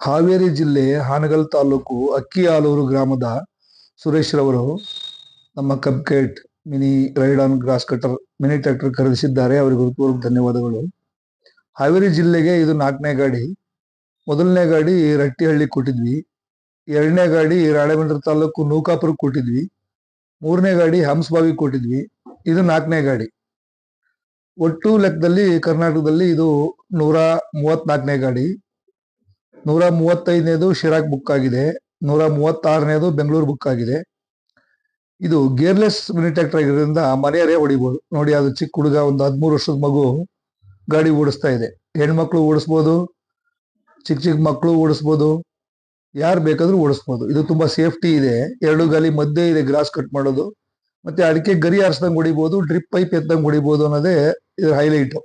ಹಾವೇರಿ ಜಿಲ್ಲೆ ಹಾನಗಲ್ ತಾಲೂಕು ಅಕ್ಕಿಯಾಲೂರು ಗ್ರಾಮದ ಸುರೇಶ್ ರವರು ನಮ್ಮ Cub Cadet mini ride on grass cutter mini tractor ಖರೀದಿಸಿದ್ದಾರೆ. ಅವರಿಗೆ ಹೃತ್ಪೂರ್ವಕ ಧನ್ಯವಾದಗಳು. ಹಾವೇರಿ ಜಿಲ್ಲೆಗೆ ಇದು ನಾಲ್ಕನೇ ಗಾಡಿ. ಮೊದಲನೇ ಗಾಡಿ ರಟ್ಟಿಹಳ್ಳಿ ಕೊಟ್ಟಿದ್ವಿ. ಎರಡನೇ ಗಾಡಿ ರಾಣೆಬೆನ್ನೂರು ತಾಲೂಕು ನೂಕಾಪುರ ಕೊಟ್ಟಿದ್ವಿ. ಮೂರನೇ ಗಾಡಿ ಹಂಸಬಾವಿ ಕೊಟ್ಟಿದ್ವಿ. ಇದು ನಾಲ್ಕನೇ ಗಾಡಿ. ಒಟ್ಟು ಲೆಕ್ಕದಲ್ಲಿ ಕರ್ನಾಟಕದಲ್ಲಿ ಇದು ನೂರ ಮೂವತ್ನಾಲ್ಕನೇ ಗಾಡಿ. ನೂರ ಮೂವತ್ತೈದನೇದು ಶಿರಾಕ್ ಬುಕ್ ಆಗಿದೆ. ನೂರ ಮೂವತ್ತಾರನೇದು ಬೆಂಗಳೂರು ಬುಕ್ ಆಗಿದೆ. ಇದು ಗೇರ್ಲೆಸ್ ಮಿನಿ ಟ್ರ್ಯಾಕ್ಟರ್ ಆಗಿರೋದ್ರಿಂದ ಮನೆಯವರೇ ಹೊಡಿಬೋದು. ನೋಡಿ, ಅದು ಚಿಕ್ಕ ಹುಡುಗ, ಒಂದು ಹದಿಮೂರು ವರ್ಷದ ಮಗು ಗಾಡಿ ಓಡಿಸ್ತಾ ಇದೆ. ಹೆಣ್ಮಕ್ಳು ಓಡಿಸ್ಬೋದು, ಚಿಕ್ಕ ಚಿಕ್ಕ ಮಕ್ಕಳು ಓಡಿಸ್ಬೋದು, ಯಾರು ಬೇಕಾದರೂ ಓಡಿಸ್ಬೋದು. ಇದು ತುಂಬ ಸೇಫ್ಟಿ ಇದೆ. ಎರಡು ಗಾಲಿ ಮಧ್ಯೆ ಇದೆ ಗ್ರಾಸ್ ಕಟ್ ಮಾಡೋದು. ಮತ್ತೆ ಅಡಿಕೆ ಗರಿ ಆರಿಸ್ದಂಗೆ ಹೊಡಿಬೋದು, ಡ್ರಿಪ್ ಪೈಪ್ ಎತ್ತಂಗೆ ಹೊಡಿಬೋದು ಅನ್ನೋದೇ ಇದ್ರ ಹೈಲೈಟ್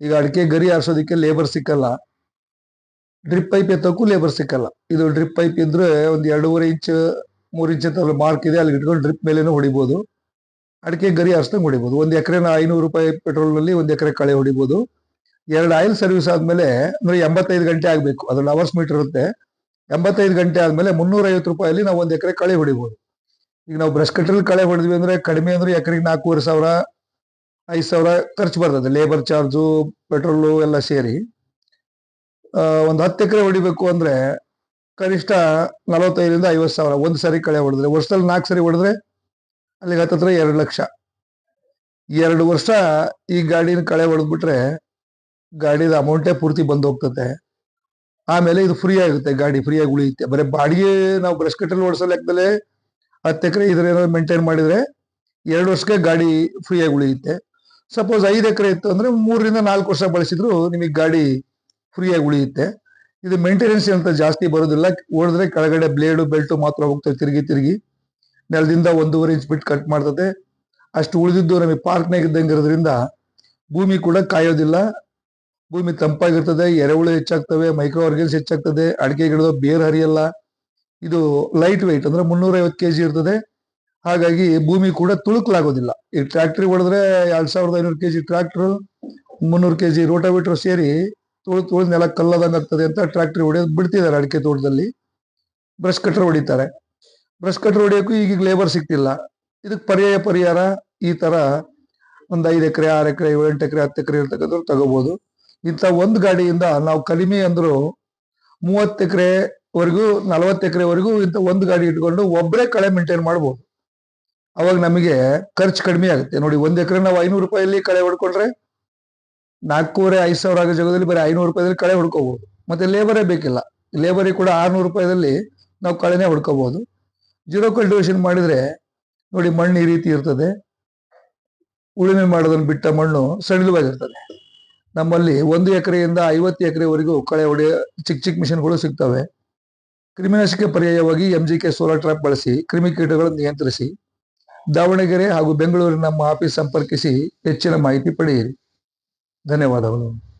ಈಗ ಅಡಿಕೆ ಗರಿ ಆರಿಸೋದಕ್ಕೆ ಲೇಬರ್ ಸಿಕ್ಕಲ್ಲ. ಡ್ರಿಪ್ ಪೈಪ್ ಎತ್ತಕ್ಕೂ ಲೇಬರ್ ಸಿಕ್ಕಲ್ಲ. ಇದು ಡ್ರಿಪ್ ಪೈಪ್ ಇದ್ರೆ ಒಂದು ಎರಡೂವರೆ ಇಂಚ್ ಮೂರು ಇಂಚ್ ಅಂತ ಮಾರ್ಕ್ ಇದೆ ಅಲ್ಲಿ ಇಟ್ಕೊಂಡು ಡ್ರಿಪ್ ಮೇಲೇನೂ ಹೊಡಿಬೋದು. ಅಡಿಕೆ ಗರಿ ಆರಿಸ್ದಂಗೆ ಹೊಡಿಬೋದು. ಒಂದು ಎಕರೆನ ಐನೂರು ರೂಪಾಯಿ ಪೆಟ್ರೋಲ್ ಒಂದು ಎಕರೆ ಕಳೆ ಹೊಡಿಬೋದು. ಎರಡು ಆಯಿಲ್ ಸರ್ವಿಸ್ ಆದಮೇಲೆ ಅಂದ್ರೆ ಎಂಬತ್ತೈದು ಗಂಟೆ ಆಗಬೇಕು. ಅದ್ರಲ್ಲಿ ಅವರ್ಸ್ ಮೀಟರ್ ಇರುತ್ತೆ. ಎಂಬತ್ತೈದು ಗಂಟೆ ಆದಮೇಲೆ ಮುನ್ನೂರೈವತ್ತು ರೂಪಾಯಲ್ಲಿ ನಾವು ಒಂದು ಎಕರೆ ಕಳೆ ಹೊಡಿಬೋದು. ಈಗ ನಾವು ಬ್ರಷ್ ಕಟ್ಟರಲ್ಲಿ ಕಳೆ ಹೊಡೆದ್ವಿ ಅಂದ್ರೆ ಕಡಿಮೆ ಅಂದ್ರೆ ಎಕರೆಗೆ ನಾಲ್ಕೂವರೆ ಸಾವಿರ, ಐದು ಸಾವಿರ ಖರ್ಚು ಬರ್ತದೆ. ಲೇಬರ್ ಚಾರ್ಜು ಪೆಟ್ರೋಲು ಎಲ್ಲ ಸೇರಿ. ಒಂದ್ ಹತ್ತು ಎಕರೆ ಹೊಡಿಬೇಕು ಅಂದ್ರೆ ಕನಿಷ್ಠ ನಲವತ್ತೈದರಿಂದ ಐವತ್ತು ಸಾವಿರ ಒಂದು ಸರಿ ಕಳೆ ಹೊಡೆದ್ರೆ, ವರ್ಷದಲ್ಲಿ ನಾಲ್ಕು ಸರಿ ಹೊಡೆದ್ರೆ ಅಲ್ಲಿಗೆ ಹತ್ತತ್ರ ಎರಡು ಲಕ್ಷ. ಎರಡು ವರ್ಷ ಈ ಗಾಡಿನ ಕಳೆ ಹೊಡೆದ್ಬಿಟ್ರೆ ಗಾಡಿದ ಅಮೌಂಟೇ ಪೂರ್ತಿ ಬಂದು ಹೋಗ್ತದೆ ಆಮೇಲೆ ಇದು ಫ್ರೀ ಆಗುತ್ತೆ, ಗಾಡಿ ಫ್ರೀಯಾಗಿ ಉಳಿಯುತ್ತೆ. ಬರೀ ಬಾಡಿಗೆ ನಾವು ಬ್ರಷ್ ಕಟ್ಟಲ್ಲಿ ಓಡಿಸೋ ಲೆಕ್ಕದಲ್ಲೇ ಹತ್ತು ಎಕರೆ ಇದ್ರ ಏನಾದ್ರು ಮೇಂಟೈನ್ ಮಾಡಿದ್ರೆ ಎರಡು ವರ್ಷಕ್ಕೆ ಗಾಡಿ ಫ್ರೀಯಾಗಿ ಉಳಿಯುತ್ತೆ. ಸಪೋಸ್ ಐದು ಎಕರೆ ಇತ್ತು ಅಂದ್ರೆ ಮೂರರಿಂದ ನಾಲ್ಕು ವರ್ಷ ಬಳಸಿದ್ರು ನಿಮಗೆ ಗಾಡಿ ಫ್ರೀಯಾಗಿ ಉಳಿಯುತ್ತೆ. ಇದು ಮೇಂಟೆನೆನ್ಸ್ ಅಂತ ಜಾಸ್ತಿ ಬರೋದಿಲ್ಲ. ಓಡಿದ್ರೆ ಕೆಳಗಡೆ ಬ್ಲೇಡು ಬೆಲ್ಟು ಮಾತ್ರ ಹೋಗ್ತದೆ ತಿರುಗಿ ತಿರುಗಿ. ನೆಲದಿಂದ ಒಂದೂವರೆ ಇಂಚ್ ಬಿಟ್ಟು ಕಟ್ ಮಾಡ್ತದೆ. ಅಷ್ಟು ಉಳಿದಿದ್ದು ನಮಗೆ ಪಾರ್ಕ್ನಾಗ ಇದ್ದಂಗೆ ಇರೋದ್ರಿಂದ ಭೂಮಿ ಕೂಡ ಕಾಯೋದಿಲ್ಲ. ಭೂಮಿ ತಂಪಾಗಿರ್ತದೆ, ಎರೆಹುಳು ಹೆಚ್ಚಾಗ್ತವೆ ಮೈಕ್ರೋ ಆರ್ಗನ್ಸ್ ಹೆಚ್ಚಾಗ್ತದೆ, ಅಡಿಕೆ ಗಿಡದ ಬೇರು ಹರಿಯಲ್ಲ. ಇದು ಲೈಟ್ ವೆಯ್ಟ್ ಅಂದ್ರೆ ಮುನ್ನೂರೈವತ್ತು ಕೆ ಜಿ ಇರ್ತದೆ. ಹಾಗಾಗಿ ಭೂಮಿ ಕೂಡ ತುಳುಕಲಾಗೋದಿಲ್ಲ. ಈ ಟ್ರ್ಯಾಕ್ಟರ್ ಹೊಡೆದ್ರೆ ಎರಡು ಸಾವಿರದ ಐನೂರು ಕೆ ಜಿ ಟ್ರ್ಯಾಕ್ಟ್ರು ಮುನ್ನೂರು ಕೆ ಜಿ ರೋಟಾವೇಟರ್ ಸೇರಿ ತುಳು ತೋಳು ನೆಲ ಕಲ್ಲದಂಗಾಗ್ತದೆ ಅಂತ ಟ್ರ್ಯಾಕ್ಟರ್ ಹೊಡೆಯೋದು ಬಿಡ್ತಿದ್ದಾರೆ ಅಡಿಕೆ ತೋಟದಲ್ಲಿ. ಬ್ರಷ್ ಕಟ್ರ್ ಹೊಡಿತಾರೆ. ಬ್ರಷ್ ಕಟ್ರ್ ಹೊಡಿಯೋಕ್ಕೂ ಈಗೀಗ ಲೇಬರ್ ಸಿಗ್ತಿಲ್ಲ. ಇದಕ್ಕೆ ಪರ್ಯಾಯ ಪರಿಹಾರ ಈ ತರ ಒಂದು ಐದು ಎಕರೆ, ಆರು ಎಕರೆ ಎಂಟು ಎಕರೆ, ಹತ್ತು ಎಕರೆ ಇರ್ತಕ್ಕಂಥವ್ರು ತಗೋಬಹುದು ಇಂಥ ಒಂದು ಗಾಡಿಯಿಂದ ನಾವು ಕಡಿಮೆ ಅಂದ್ರು ಮೂವತ್ತು ಎಕರೆ ವರೆಗೂ, ನಲವತ್ತು ಎಕರೆವರೆಗೂ ಇಂಥ ಒಂದು ಗಾಡಿ ಇಟ್ಕೊಂಡು ಒಬ್ಬರೇ ಕಳೆ ಮೇಂಟೈನ್ ಮಾಡ್ಬೋದು. ಅವಾಗ ನಮಗೆ ಖರ್ಚು ಕಡಿಮೆ ಆಗುತ್ತೆ. ನೋಡಿ, ಒಂದು ಎಕರೆ ನಾವು ಐನೂರು ರೂಪಾಯಲ್ಲಿ ಕಳೆ ಹೊಡ್ಕೊಂಡ್ರೆ ನಾಲ್ಕೂವರೆ, ಐದು ಸಾವಿರ ಆಗೋ ಜಾಗದಲ್ಲಿ ಬರೀ ಐನೂರು ರೂಪಾಯಿದಲ್ಲಿ ಕಳೆ ಹುಡ್ಕೋಬಹುದು. ಮತ್ತೆ ಲೇಬರೇ ಬೇಕಿಲ್ಲ. ಲೇಬರಿಗೆ ಕೂಡ ಆರ್ನೂರು ರೂಪಾಯಿದಲ್ಲಿ ನಾವು ಕಳೆನೇ ಹುಡ್ಕೋಬಹುದು. ಜೀರೋ ಕಲ್ಟಿವೇಶನ್ ಮಾಡಿದ್ರೆ ನೋಡಿ ಮಣ್ಣು ಈ ರೀತಿ ಇರ್ತದೆ. ಉಳುಮೆ ಮಾಡೋದನ್ನು ಬಿಟ್ಟ ಮಣ್ಣು ಸಡಿಲವಾಗಿರ್ತದೆ. ನಮ್ಮಲ್ಲಿ ಒಂದು ಎಕರೆಯಿಂದ ಐವತ್ತು ಎಕರೆವರೆಗೂ ಕಳೆ ಹೊಡೆಯ ಚಿಕ್ಕ ಚಿಕ್ಕ ಮಿಷಿನ್ಗಳು ಸಿಗ್ತವೆ. ಕ್ರಿಮಿನಾಶಕ ಪರ್ಯಾಯವಾಗಿ M G K solar trap ಬಳಸಿ ಕ್ರಿಮಿಕೀಟಗಳನ್ನು ನಿಯಂತ್ರಿಸಿ ದಾವಣಗೆರೆ ಹಾಗೂ ಬೆಂಗಳೂರಿನ ನಮ್ಮ ಆಫೀಸ್ ಸಂಪರ್ಕಿಸಿ ಹೆಚ್ಚಿನ ಮಾಹಿತಿ ಪಡೆಯಿರಿ. ಧನ್ಯವಾದಗಳು.